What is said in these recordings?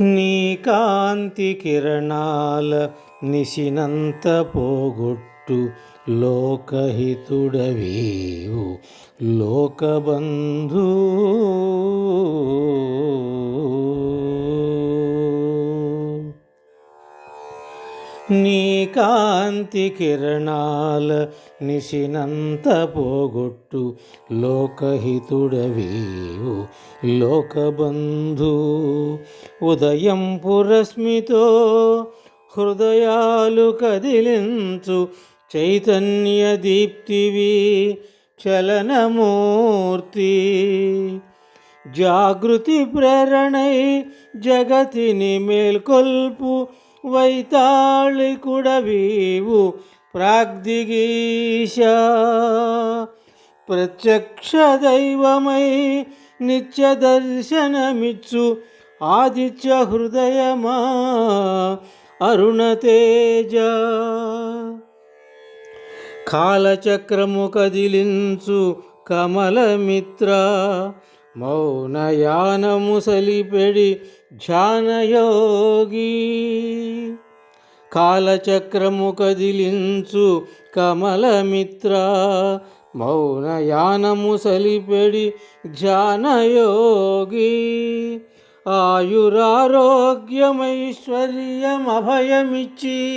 నీ కాంతి కిరణాల నిశినంత పోగొట్టు లోకహితుడవీవు లోకబంధు. నీ కాంతి కిరణాల నిశినంత పోగొట్టు లోకహితుడవీవు లోకబంధు. ఉదయం పురస్మితో హృదయాలు కదిలించు చైతన్య దీప్తివి చలనమూర్తి. జాగృతి ప్రేరణై జగతిని మేల్కొల్పు వైతాళికుడవీవు ప్రాగ్దిగీశ. ప్రత్యక్ష దైవమై నిత్య దర్శనమిచ్చు ఆదిత్య హృదయమా అరుణతేజ కాలచక్రము కదిలించు కమలమిత్ర. మౌనయానము సలిపెడి ధ్యానయోగి. కాలచక్రము కదిలించు కమలమిత్ర మౌనయానము సలిపెడి ధ్యానయోగి. ఆయురారోగ్యమైశ్వర్యమభయమిచ్చి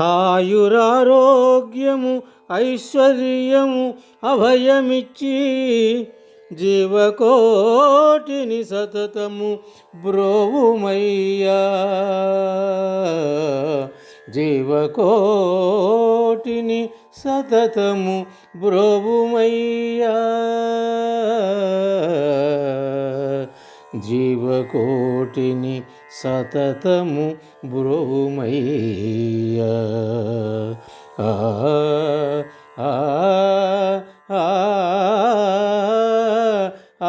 ఆయురారోగ్యము ఐశ్వర్యము అభయమిచ్చి జీవకోటిని సతతము బ్రోవుమయ్యా. జీవకోటిని సతతము బ్రోవుమయ్యా. జీవకోటిని సతతము బ్రోవుమయ్యా ఆ ఆ ఆ ఆ ఆ